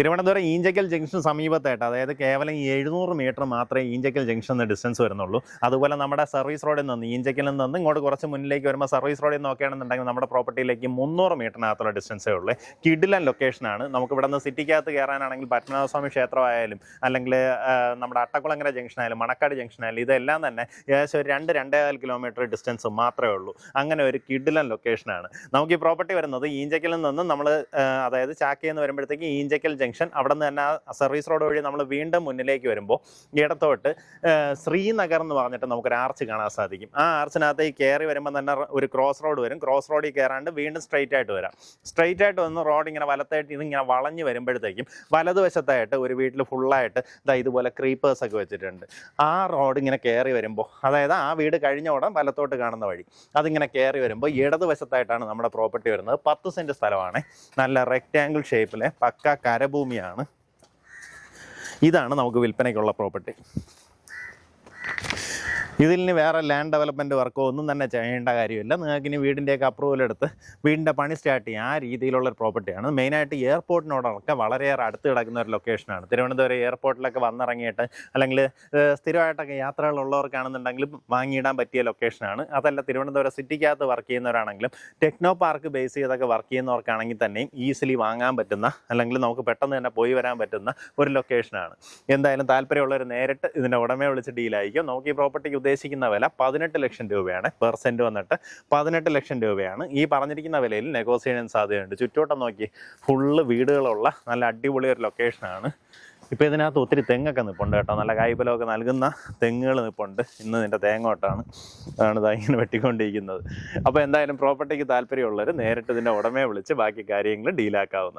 Thiruvananthapuram Eenchakkal junction സമീപത്തായിട്ട് അതായത് കേവലം എഴുന്നൂറ് മീറ്റർ മാത്രമേ ഈഞ്ചക്കൽ ജംഗ്ഷൻ ഡിസ്റ്റൻസ് വരുന്നുള്ളൂ. അതുപോലെ നമ്മുടെ സർവീസ് റോഡിൽ നിന്ന് ഈഞ്ചക്കലിൽ നിന്ന് ഇങ്ങോട്ട് കുറച്ച് മുന്നിലേക്ക് വരുമ്പോൾ സർവീസ് റോഡിൽ നോക്കുകയാണെന്നുണ്ടെങ്കിൽ നമ്മുടെ പ്രോപ്പർട്ടിയിലേക്ക് മുന്നൂറ് മീറ്ററിനകത്തുള്ള ഡിസ്റ്റൻസേ ഉള്ളൂ. കിഡിലൻ ലൊക്കേഷനാണ് നമുക്ക് ഇവിടെ നിന്ന് സിറ്റിക്കകത്ത് കയറാനാണെങ്കിൽ പത്മനാഭസ്വാമി ക്ഷേത്രമായാലും അല്ലെങ്കിൽ നമ്മുടെ അട്ടക്കുളങ്ങര ജംഗ്ഷനായാലും മണക്കാട് ജംഗ്ഷനായാലും ഇതെല്ലാം തന്നെ ഏകദേശം ഒരു രണ്ട് രണ്ടേകാൽ കിലോമീറ്റർ ഡിസ്റ്റൻസ് മാത്രമേ ഉള്ളൂ. അങ്ങനെ ഒരു കിഡിലൻ ലൊക്കേഷനാണ് നമുക്ക് ഈ പ്രോപ്പർട്ടി വരുന്നത് ഈഞ്ചക്കലിൽ നിന്ന് നമ്മൾ അതായത് ചാക്കയിൽ നിന്ന് വരുമ്പോഴത്തേക്ക് ഈഞ്ചക്കൽ ജംഗ്ഷൻ അവിടെ നിന്ന് തന്നെ സർവീസ് റോഡ് വഴി നമ്മൾ വീണ്ടും മുന്നിലേക്ക് വരുമ്പോൾ ഇടത്തോട്ട് ശ്രീനഗർ എന്ന് പറഞ്ഞിട്ട് നമുക്കൊരു ആർച്ച് കാണാൻ സാധിക്കും. ആ ആർച്ചിനകത്ത് ഈ കയറി വരുമ്പോൾ തന്നെ ഒരു ക്രോസ് റോഡ് വരും. ക്രോസ് റോഡിൽ കയറാണ്ട് വീണ്ടും സ്ട്രൈറ്റ് ആയിട്ട് വരാം. സ്ട്രൈറ്റ് ആയിട്ട് വന്ന് റോഡ് ഇങ്ങനെ വലത്തായിട്ട് ഇതിങ്ങനെ വളഞ്ഞ് വരുമ്പോഴത്തേക്കും വലതുവശത്തായിട്ട് ഒരു വീട്ടിൽ ഫുള്ളായിട്ട് ഇതാ ഇതുപോലെ ക്രീപ്പേഴ്സ് ഒക്കെ വെച്ചിട്ടുണ്ട്. ആ റോഡ് ഇങ്ങനെ കയറി വരുമ്പോൾ അതായത് ആ വീട് കഴിഞ്ഞ ഉടൻ വലത്തോട്ട് കാണുന്ന വഴി അതിങ്ങനെ കയറി വരുമ്പോൾ ഇടതുവശത്തായിട്ടാണ് നമ്മുടെ പ്രോപ്പർട്ടി വരുന്നത്. പത്ത് സെന്റ് സ്ഥലമാണ്. നല്ല റെക്റ്റാങ്കിൾ ഷേപ്പിലെ പക്ക കരഭൂമിയാണ് ഇതാണ് നമുക്ക് വിൽപ്പനയ്ക്കുള്ള പ്രോപ്പർട്ടി ഇതിൽ ഇനി വേറെ ലാൻഡ് ഡെവലപ്മെന്റ് വർക്കോ ഒന്നും തന്നെ ചെയ്യേണ്ട കാര്യമില്ല. നിങ്ങൾക്ക് ഇനി വീടിന്റെയൊക്കെ അപ്രൂവൽ എടുത്ത് വീടിന്റെ പണി സ്റ്റാർട്ട് ചെയ്യാം. ആ രീതിയിലുള്ള ഒരു പ്രോപ്പർട്ടിയാണ് മെയിനായിട്ട് എയർപോർട്ടിനോടൊക്കെ വളരെയേറെ അടുത്ത് കിടക്കുന്ന ഒരു ലൊക്കേഷനാണ് തിരുവനന്തപുരം എയർപോർട്ടിലൊക്കെ വന്നിറങ്ങിയിട്ട് അല്ലെങ്കിൽ സ്ഥിരമായിട്ടൊക്കെ യാത്രകളുള്ളവർക്കാണെന്നുണ്ടെങ്കിൽ വാങ്ങിയിടാൻ പറ്റിയ ലൊക്കേഷനാണ് അതല്ല തിരുവനന്തപുരം സിറ്റിക്കകത്ത് വർക്ക് ചെയ്യുന്നവരാണെങ്കിലും ടെക്നോ പാർക്ക് ബേസ് ചെയ്തൊക്കെ വർക്ക് ചെയ്യുന്നവർക്കാണെങ്കിൽ തന്നെയും ഈസിലി വാങ്ങാൻ പറ്റുന്ന അല്ലെങ്കിൽ നമുക്ക് പെട്ടെന്ന് തന്നെ പോയി വരാൻ പറ്റുന്ന ഒരു ലൊക്കേഷനാണ് എന്തായാലും താല്പര്യമുള്ളവർ നേരിട്ട് ഇതിന്റെ ഉടമയെ വിളിച്ച് ഡീലായിരിക്കും നമുക്ക് ഈ പ്രോപ്പർട്ടിക്ക് ഉദ്ദേശിക്കുന്ന വില പതിനെട്ട് ലക്ഷം രൂപയാണ്. പെർ സെന്റ് വന്നിട്ട് പതിനെട്ട് ലക്ഷം രൂപയാണ്. ഈ പറഞ്ഞിരിക്കുന്ന വിലയിൽ നെഗോസിയേഷൻ സാധ്യതയുണ്ട്. ചുറ്റോട്ടം നോക്കി ഫുള്ള് വീടുകളുള്ള നല്ല അടിപൊളി ഒരു ലൊക്കേഷനാണ് ഇപ്പോൾ ഇതിനകത്ത് ഒത്തിരി തെങ്ങൊക്കെ നിൽപ്പുണ്ട് കേട്ടോ. നല്ല കായ്ഫലമൊക്കെ നൽകുന്ന തെങ്ങുകൾ നിൽപ്പുണ്ട് ഇന്ന് ഇതിന്റെ തേങ്ങോട്ടാണ്. ആണ് ഇതാ ഇങ്ങനെ വെട്ടിക്കൊണ്ടിരിക്കുന്നത്. അപ്പോൾ എന്തായാലും പ്രോപ്പർട്ടിക്ക് താല്പര്യമുള്ളവർ നേരിട്ട് ഇതിന്റെ ഉടമയെ വിളിച്ച് ബാക്കി കാര്യങ്ങൾ ഡീലാക്കാവുന്നതാണ്